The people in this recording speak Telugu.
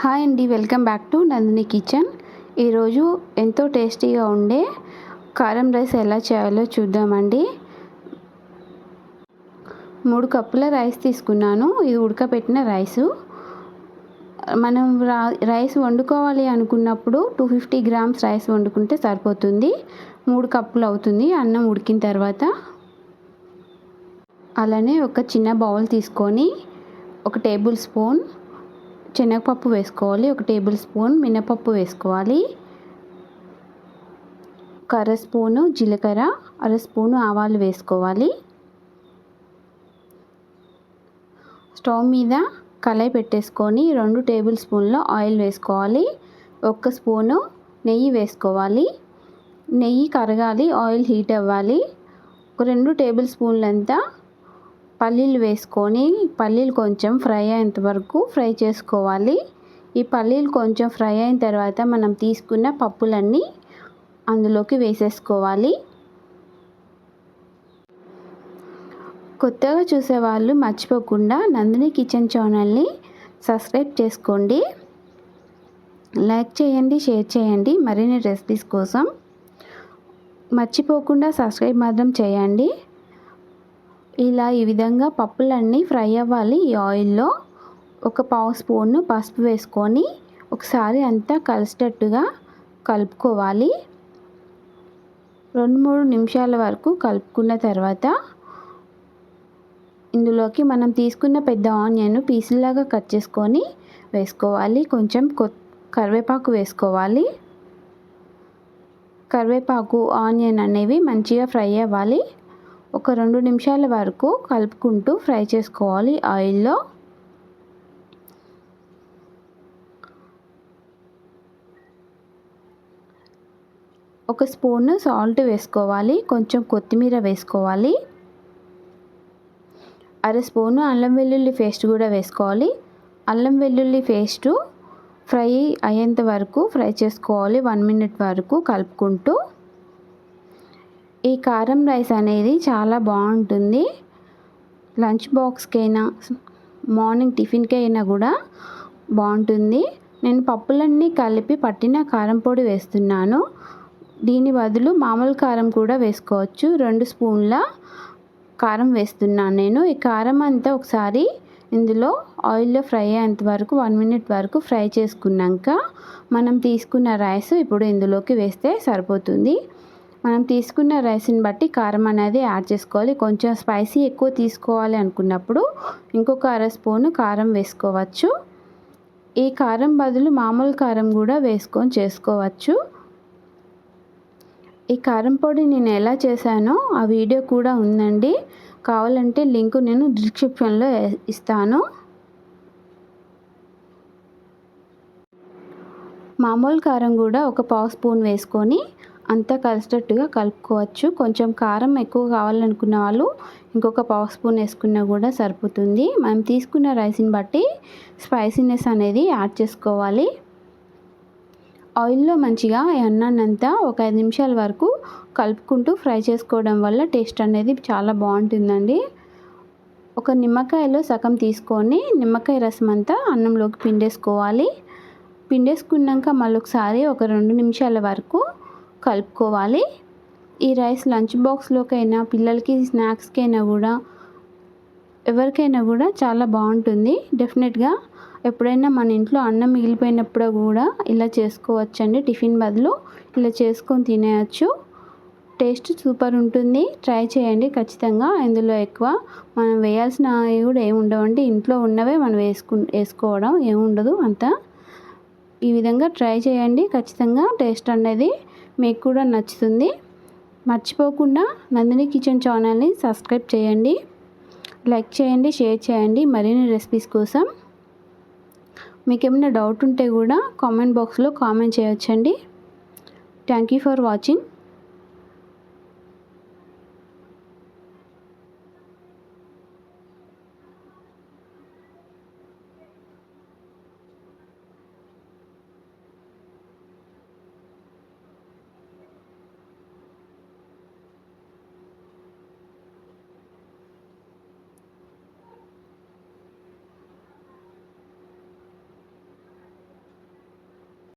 హాయ్ అండి welcome back to Nandini kitchen. ఈరోజు ఎంతో టేస్టీగా ఉండే కారం రైస్ ఎలా చేయాలో చూద్దామండి. మూడు కప్పుల రైస్ తీసుకున్నాను ఇది ఉడకపెట్టిన రైసు. మనం రా రైస్ వండుకోవాలి అనుకున్నప్పుడు టూ ఫిఫ్టీ గ్రామ్స్ రైస్ వండుకుంటే సరిపోతుంది. మూడు కప్పులు అవుతుంది అన్నం ఉడికిన తర్వాత. అలానే ఒక చిన్న బౌల్ తీసుకొని ఒక టేబుల్ స్పూన్ శనగపప్పు వేసుకోవాలి ఒక టేబుల్ స్పూన్ మినపప్పు వేసుకోవాలి ఒక అర స్పూను జీలకర్ర అర స్పూను ఆవాలు వేసుకోవాలి. స్టవ్ మీద కళాయి పెట్టేసుకొని రెండు టేబుల్ స్పూన్ల ఆయిల్ వేసుకోవాలి ఒక్క స్పూను నెయ్యి వేసుకోవాలి. నెయ్యి కరగాలి ఆయిల్ హీట్ అవ్వాలి. ఒక రెండు టేబుల్ స్పూన్లంతా పల్లీలు వేసుకొని పల్లీలు కొంచెం ఫ్రై అయ్యేంత వరకు ఫ్రై చేసుకోవాలి. ఈ పల్లీలు కొంచెం ఫ్రై అయిన తర్వాత మనం తీసుకున్న పప్పులన్నీ అందులోకి వేసేసుకోవాలి. కొత్తగా చూసేవాళ్ళు మర్చిపోకుండా నందిని కిచెన్ ఛానల్ని సబ్స్క్రైబ్ చేసుకోండి. లైక్ చేయండి షేర్ చేయండి. మరిన్ని రెసిపీస్ కోసం మర్చిపోకుండా సబ్స్క్రైబ్ మాత్రం చేయండి. ఇలా ఈ విధంగా పప్పులన్నీ ఫ్రై అవ్వాలి. ఈ ఆయిల్లో ఒక పావు స్పూన్ పసుపు వేసుకొని ఒకసారి అంతా కలిసేటట్టుగా కలుపుకోవాలి. రెండు మూడు నిమిషాల వరకు కలుపుకున్న తర్వాత ఇందులోకి మనం తీసుకున్న పెద్ద ఆనియన్ పీసులాగా కట్ చేసుకొని వేసుకోవాలి. కొంచెం కరివేపాకు వేసుకోవాలి. కరివేపాకు ఆనియన్ అనేవి మంచిగా ఫ్రై అవ్వాలి. ఒక రెండు నిమిషాల వరకు కలుపుకుంటూ ఫ్రై చేసుకోవాలి ఆయిల్లో. ఒక స్పూన్ సాల్ట్ వేసుకోవాలి కొంచెం కొత్తిమీర వేసుకోవాలి. అర స్పూను అల్లం వెల్లుల్లి పేస్ట్ కూడా వేసుకోవాలి. అల్లం వెల్లుల్లి పేస్టు ఫ్రై అయ్యేంత వరకు ఫ్రై చేసుకోవాలి వన్ మినిట్ వరకు కలుపుకుంటూ. ఈ కారం రైస్ అనేది చాలా బాగుంటుంది. లంచ్ బాక్స్కైనా మార్నింగ్ టిఫిన్కి అయినా కూడా బాగుంటుంది. నేను పప్పులన్నీ కలిపి పట్టిన కారం పొడి వేస్తున్నాను. దీని బదులు మామూలు కారం కూడా వేసుకోవచ్చు. రెండు స్పూన్ల కారం వేస్తున్నాను నేను. ఈ కారం అంతా ఒకసారి ఇందులో ఆయిల్లో ఫ్రై అయ్యేంత వరకు వన్ మినిట్ వరకు ఫ్రై చేసుకున్నాక మనం తీసుకున్న రైస్ ఇప్పుడు ఇందులోకి వేస్తే సరిపోతుంది. మనం తీసుకున్న రైస్ని బట్టి కారం అనేది యాడ్ చేసుకోవాలి. కొంచెం స్పైసీ ఎక్కువ తీసుకోవాలి అనుకున్నప్పుడు ఇంకొక అర స్పూను కారం వేసుకోవచ్చు. ఈ కారం బదులు మామూలు కారం కూడా వేసుకొని చేసుకోవచ్చు. ఈ కారం పొడి నేను ఎలా చేశానో ఆ వీడియో కూడా ఉందండి. కావాలంటే లింక్ నేను డిస్క్రిప్షన్లో ఇస్తాను. మామూలు కారం కూడా ఒక పావు స్పూన్ వేసుకొని అంతా కలిసేటట్టుగా కలుపుకోవచ్చు. కొంచెం కారం ఎక్కువ కావాలనుకున్న వాళ్ళు ఇంకొక పావు స్పూన్ వేసుకున్నా కూడా సరిపోతుంది. మనం తీసుకున్న రైస్ని బట్టి స్పైసీనెస్ అనేది యాడ్ చేసుకోవాలి. ఆయిల్లో మంచిగా ఈ అన్నాన్నంతా ఒక ఐదు నిమిషాల వరకు కలుపుకుంటూ ఫ్రై చేసుకోవడం వల్ల టేస్ట్ అనేది చాలా బాగుంటుందండి. ఒక నిమ్మకాయలో సగం తీసుకొని నిమ్మకాయ రసం అంతా అన్నంలోకి పిండేసుకోవాలి. పిండేసుకున్నాక మళ్ళీ ఒకసారి ఒక రెండు నిమిషాల వరకు కలుపుకోవాలి. ఈ రైస్ లంచ్ బాక్స్లోకైనా పిల్లలకి స్నాక్స్కైనా కూడా ఎవరికైనా కూడా చాలా బాగుంటుంది. డెఫినెట్గా ఎప్పుడైనా మన ఇంట్లో అన్నం మిగిలిపోయినప్పుడు కూడా ఇలా చేసుకోవచ్చండి. టిఫిన్ బదులు ఇలా చేసుకొని తినేయచ్చు. టేస్ట్ సూపర్ ఉంటుంది. ట్రై చేయండి ఖచ్చితంగా. ఇందులో ఎక్కువ మనం వేయాల్సినవి కూడా ఏమి ఉండవండి ఇంట్లో ఉన్నవే మనం వేసుకు వేసుకోవడం ఏముండదు అంతా. ఈ విధంగా ట్రై చేయండి. ఖచ్చితంగా టేస్ట్ అనేది మీకు కూడా నచ్చుతుంది. మర్చిపోకుండా నందిని కిచెన్ ఛానల్ని సబ్స్క్రైబ్ చేయండి. లైక్ చేయండి షేర్ చేయండి మరిన్ని రెసిపీస్ కోసం. మీకు ఏమైనా డౌట్ ఉంటే కూడా కామెంట్ బాక్స్లో కామెంట్ చేయొచ్చండి. Thank you for watching.